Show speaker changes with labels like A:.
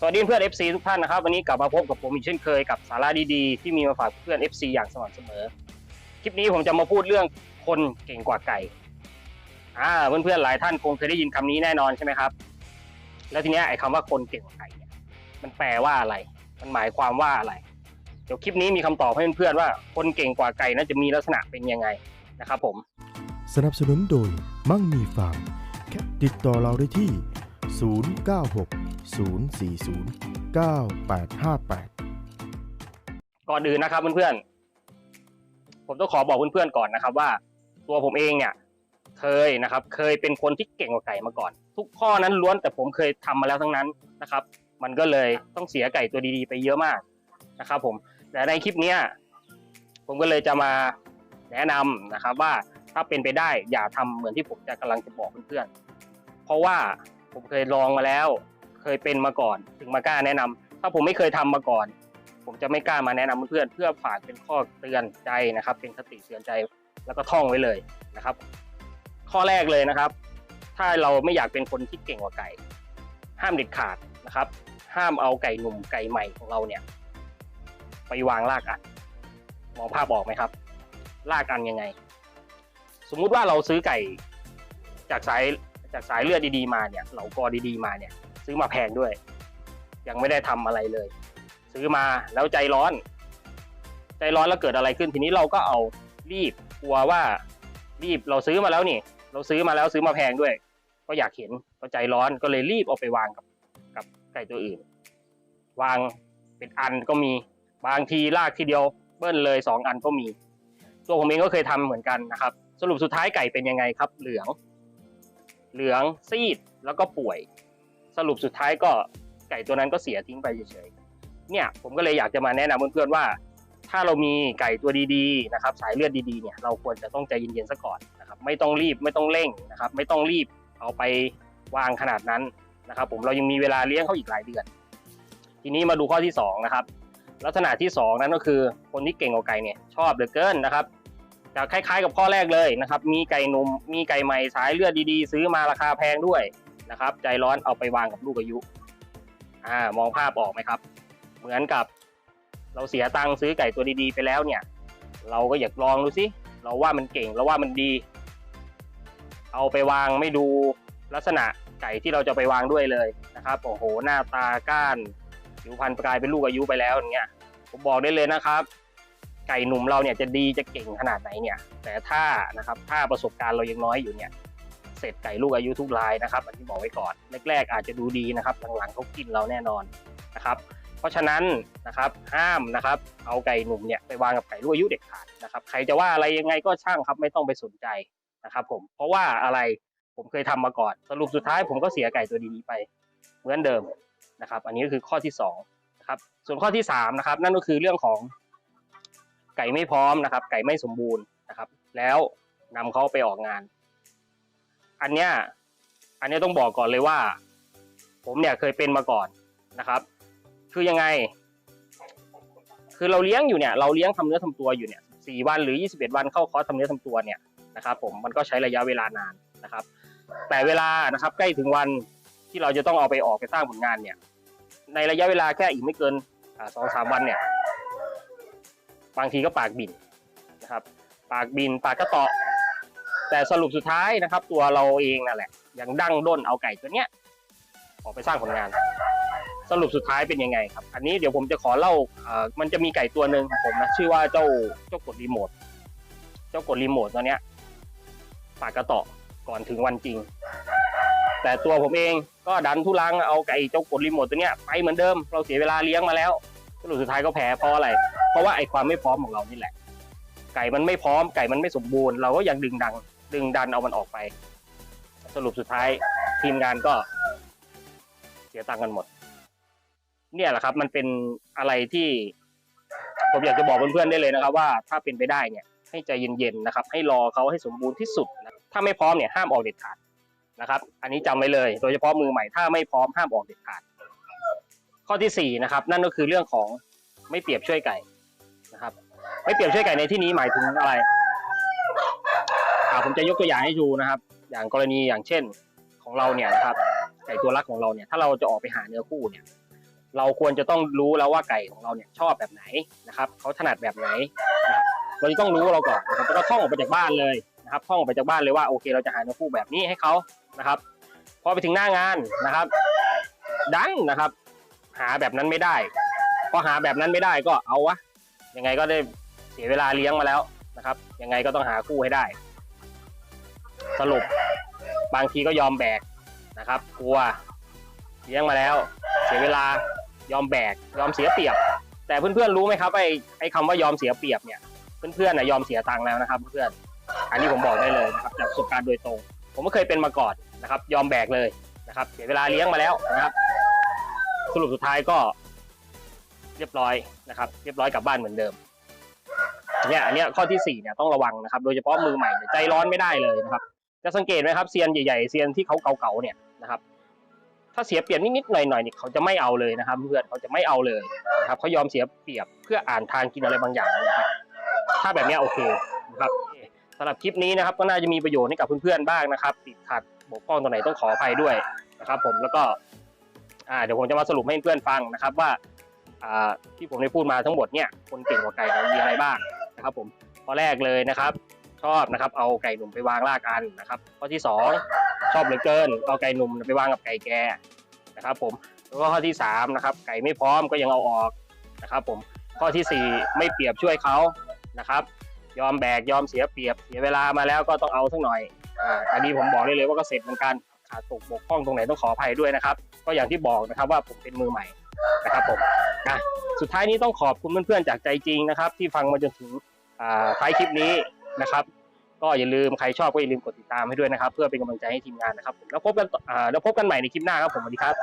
A: สวัสดีเพื่อน FC ทุกท่านนะครับ วันนี้กลับมาพบกับผมอีกเช่นเคยกับสาระดีๆ ที่มีมาฝากเพื่อน FC อย่างสม่ำเสมอ คลิปนี้ผมจะมาพูดเรื่องคนเก่งกว่าไก่อ่าเพื่อนๆหลายท่านคงเคยได้ยินคำนี้แน่นอนใช่ไหมครับ แล้วทีเนี้ยไอ้คำว่าคนเก่งกว่าไก่เนี่ยมันแปลว่าอะไร มันหมายความว่าอะไร เดี๋ยวคลิปนี้มีคำตอบให้เพื่อนๆว่าคนเก่งกว่าไก่นั้นจะมีลักษณะเป็นยังไงนะครับผม
B: สนับสนุนโดยมั่งมีฟาร์มแค่ติดต่อเราได้ที่ 096 040 9858
A: ก่อนอื่นนะครับเพื่อนๆ ผมต้องขอบอกเพื่อนๆก่อนนะครับ ว่า ตัวผมเองเนี่ยเคยนะครับ เคยเป็นคนที่เก่งกว่าไก่มาก่อน ทุกข้อนั้นล้วนแต่ผมเคยทำมาแล้วทั้งนั้นนะครับ มันก็เลยต้องเสียไก่ตัวดีๆ ไปเยอะมากนะครับผมแต่ในคลิปนี้ผมก็เลยจะมาแนะนำนะครับว่าถ้าเป็นไปได้อย่าทำเหมือนที่ผมจะกำลังจะบอกเพื่อนๆเพราะว่า ผมเคยลองมาแล้ว เคยเป็นมาก่อน ถึงมากล้าแนะนำถ้าผมไม่เคยทำมาก่อน ผมจะไม่กล้ามาแนะนำเพื่อนเพื่อฝากเป็นข้อเตือนใจนะครับ เป็นคติเตือนใจแล้วก็ท่องไว้เลยนะครับ ข้อแรกเลยนะครับ ถ้าเราไม่อยากเป็นคนที่เก่งกว่าไก่ ห้ามเด็ดขาดนะครับ ห้ามเอาไก่หนุ่มไก่ใหม่ของเราเนี่ย ไปวางลากอันมองภาพออกไหมครับลากอันยังไง สมมุติว่าเราซื้อไก่จากสาย จากสายเลือดดีๆมาเนี่ยเหล่ากอดีๆมาเนี่ย ซื้อมาแพงด้วย ยังไม่ได้ทำอะไรเลย ซื้อมาแล้วใจร้อน ใจร้อนแล้วเกิดอะไรขึ้น ทีนี้เราก็เอารีบกลัวว่ารีบเราซื้อมาแล้วนี่ เราซื้อมาแล้วซื้อมาแพงด้วย ก็อยากเห็นก็ใจร้อนก็เลยรีบเอาไปวางกับกับไก่ตัวอื่น วางเป็นอันก็มีบางทีลากทีเดียวเบิ้ลเลยสองอันก็มี ตัวผมเองก็เคยทำเหมือนกันนะครับ สรุปสุดท้ายไก่เป็นยังไงครับ เหลือง เหลืองซีดแล้วก็ป่วย สรุปสุดท้ายก็ไก่ตัวนั้นก็เสียทิ้งไปเฉยๆเนี่ยผมก็เลยอยากจะมาแนะนำเพื่อนๆว่า ถ้าเรามีไก่ตัวดีๆนะครับ สายเลือดดีๆเนี่ยเราควรจะต้องใจเย็นๆซะก่อนนะครับไม่ต้องรีบไม่ต้องเร่งนะครับ ไม่ต้องรีบเอาไปวางขนาดนั้นนะครับ ผมเรายังมีเวลาเลี้ยงเขาอีกหลายเดือน ทีนี้มาดูข้อที่สองนะครับลักษณะที่สองนั้นก็คือคนที่เก่งกว่าไก่เนี่ยชอบเหลือเกินนะครับ จะคล้ายๆ กับข้อแรกเลยนะครับ มีไก่นมมีไก่ใหม่สายเลือดดีๆ ซื้อมาราคาแพงด้วยนะครับ ใจร้อนเอาไปวางกับลูกอายุอ่ามองภาพออกไหมครับ เหมือนกับ เราเสียตังค์ซื้อไก่ตัวดีๆ ไปแล้วเนี่ย เราก็อยากลองดูสิเราว่ามันเก่งเราว่ามันดี เอาไปวางไม่ดูลักษณะไก่ที่เราจะไปวางด้วยเลยนะครับโอ้โหหน้าตาก้านผิวพรรณกลายเป็นลูกอายุไปแล้วอย่างเงี้ยผมบอกได้เลยนะครับ ไก่หนุ่มเราเนี่ยจะดีจะเก่งขนาดไหนเนี่ย แต่ถ้านะครับถ้าประสบการณ์เรายังน้อยอยู่เนี่ยเสร็จไก่ลูกอายุทุกรายนะครับอันที่บอกไว้ก่อนแรกๆอาจจะดูดีนะครับหลังๆเขากินเราแน่นอนนะครับ เพราะฉะนั้นนะครับห้ามนะครับเอาไก่หนุ่มเนี่ยไปวางกับไก่ลูกอายุเด็กขาดนะครับ ใครจะว่าอะไรยังไงก็ช่างครับไม่ต้องไปสนใจนะครับ ผมเพราะว่าอะไรผมเคยทำมาก่อน สรุปสุดท้ายผมก็เสียไก่ตัวดีๆไปเหมือนเดิมนะครับ อันนี้ก็คือข้อที่สองนะครับส่วนข้อที่สามนะครับนั่นก็คือเรื่องของ ไก่ไม่พร้อมนะครับ ไก่ไม่สมบูรณ์นะครับ แล้วนำเขาไปออกงาน อันเนี้ยอันเนี้ยต้องบอกก่อนเลยว่า ผมเนี่ยเคยเป็นมาก่อนนะครับ คือยังไง คือเราเลี้ยงอยู่เนี่ย เราเลี้ยงทำเนื้อทำตัวอยู่เนี่ยสี่วันหรือยี่สิบเอ็ดวันเข้าคอร์สทำเนื้อทำตัวเนี่ยนะครับ ผมมันก็ใช้ระยะเวลานานนะครับ แต่เวลานะครับใกล้ถึงวันที่เราจะต้องเอาไปออกไปสร้างผลงานเนี่ย ในระยะเวลาแค่อีกไม่เกินสองสามวันเนี่ย บางทีก็ปากบินนะครับ ปากบินปากกระเตาะแต่สรุปสุดท้ายนะครับ ตัวเราเองนั่นแหละยังดั้งด้นเอาไก่ตัวเนี้ยออกไปสร้างผลงาน สรุปสุดท้ายเป็นยังไงครับ อันนี้เดี๋ยวผมจะขอเล่าเอ่อมันจะมีไก่ตัวหนึ่งของผมนะชื่อว่าเจ้าเจ้ากดรีโมทเจ้ากดรีโมทตัวเนี้ยปากกระเตาะก่อนถึงวันจริง แต่ตัวผมเองก็ดันทุลังเอาไก่เจ้ากดรีโมทตัวเนี้ยไปเหมือนเดิม เราเสียเวลาเลี้ยงมาแล้วสรุปสุดท้ายก็แพ้เพราะอะไร ราะว่าไอ้ความไม่พร้อมของเรานี่แหละ ไก่มันไม่พร้อมไก่มันไม่สมบูรณ์เราก็ยังดึงดัง ดึงดันเอามันออกไป สรุปสุดท้ายทีมงานก็ เสียตังค์กันหมด เนี่ยแหละครับ มันเป็นอะไรที่ผมอยากจะบอกเพื่อนๆได้เลยนะครับ ว่าถ้าเป็นไปได้เนี่ย ให้ใจเย็นๆนะครับ ให้รอเขาให้สมบูรณ์ที่สุดนะถ้าไม่พร้อมเนี่ยห้ามออกเด็ดขาดนะครับ อันนี้จำไว้เลย โดยเฉพาะมือใหม่ถ้าไม่พร้อมห้ามออกเด็ดขาด ข้อที่สี่นะครับ นั่นก็คือเรื่องของไม่เปรียบช่วยไก่ นะครับ ไม่เปรียบช่วยไก่ในที่นี้หมายถึงอะไรอ่าผมจะยกตัวอย่างให้ดูนะครับ อย่างกรณีอย่างเช่นของเราเนี่ยนะครับ ไก่ตัวรักของเราเนี่ย ถ้าเราจะออกไปหาเนื้อคู่เนี่ย เราควรจะต้องรู้แล้วว่าไก่ของเราเนี่ยชอบแบบไหนนะครับเขาถนัดแบบไหนนะครับเราจะต้องรู้เราก่อนนะครับแล้วก็ท่องออกไปจากบ้านเลยนะครับท่องออกไปจากบ้านเลยว่าโอเค เราจะหาเนื้อคู่แบบนี้ให้เขานะครับพอไปถึงหน้างานนะครับ ดันนะครับ หาแบบนั้นไม่ได้ พอหาแบบนั้นไม่ได้ก็เอาวะ ยังไงก็ได้เสียเวลาเลี้ยงมาแล้วนะครับ ยังไงก็ต้องหาคู่ให้ได้ สรุปบางทีก็ยอมแบกนะครับ กลัวเลี้ยงมาแล้ว เสียเวลายอมแบก ยอมเสียเปรียบ แต่เพื่อนๆรู้ไหมครับไอ้ไอ้คำว่ายอมเสียเปรียบเนี่ยเพื่อนๆนะยอมเสียตังค์แล้วนะครับ เพื่อนอันนี้ผมบอกได้เลยนะครับจากประสบการณ์โดยตรง ผมก็เคยเป็นมาก่อนนะครับ ยอมแบกเลยนะครับ เสียเวลาเลี้ยงมาแล้วนะครับ สรุปสุดท้ายก็ เรียบร้อยนะครับเรียบร้อยกลับบ้านเหมือนเดิมเนี่ยอันเนี้ยข้อที่สี่เนี่ยต้องระวังนะครับ โดยเฉพาะมือใหม่ใจร้อนไม่ได้เลยนะครับ จะสังเกตไหมครับเซียนใหญ่ๆเซียนที่เขาเก่าๆเนี่ยนะครับ ถ้าเสียเปรียบนิดๆหน่อยๆเนี่ยเขาจะไม่เอาเลยนะครับ เพื่อนเขาจะไม่เอาเลยนะครับเขายอมเสียเปรียบเพื่ออ่านทางกินอะไรบางอย่างนะครับ ถ้าแบบเนี้ยโอเคนะครับสำหรับคลิปนี้นะครับก็น่าจะมีประโยชน์ให้กับเพื่อนๆบ้างนะครับ ติดขัดบกพร่องตรงไหนต้องขออภัยด้วยนะครับ ผมแล้วก็อ่าเดี๋ยวผมจะมาสรุปให้เพื่อนฟังนะครับว่า ที่ผมได้พูดมาทั้งหมดเนี่ยคนเก่งกว่าไก่เนี่ยมีอะไรบ้างนะครับ ผมข้อแรกเลยนะครับ ชอบนะครับ เอาไก่หนุ่มไปวางล่ากันนะครับข้อที่สองชอบเหลือเกิน เอาไก่หนุ่มไปวางกับไก่แก่นะครับ ผมแล้วก็ข้อที่สามนะครับไก่ไม่พร้อมก็ยังเอาออกนะครับ ผมข้อที่สี่ไม่เปรียบช่วยเขานะครับ ยอมแบกยอมเสียเปรียบเสียเวลามาแล้วก็ต้องเอาสักหน่อยอันนี้ผมบอกได้เลยว่าก็เสร็จเหมือนกันขาดตกบกพร่องตรงไหนต้องขออภัยด้วยนะครับ ก็อย่างที่บอกนะครับว่าผมเป็นมือใหม่ นะครับผมนะสุดท้ายนี้ต้องขอบคุณเพื่อนๆจากใจจริงนะครับ ที่ฟังมาจนถึงท้ายคลิปนี้นะครับ ก็อย่าลืมใครชอบก็อย่าลืมกดติดตามให้ด้วยนะครับ เพื่อเป็นกำลังใจให้ทีมงานนะครับผมแล้วพบกันแล้วพบกันใหม่ในคลิปหน้าครับผมสวัสดีครับ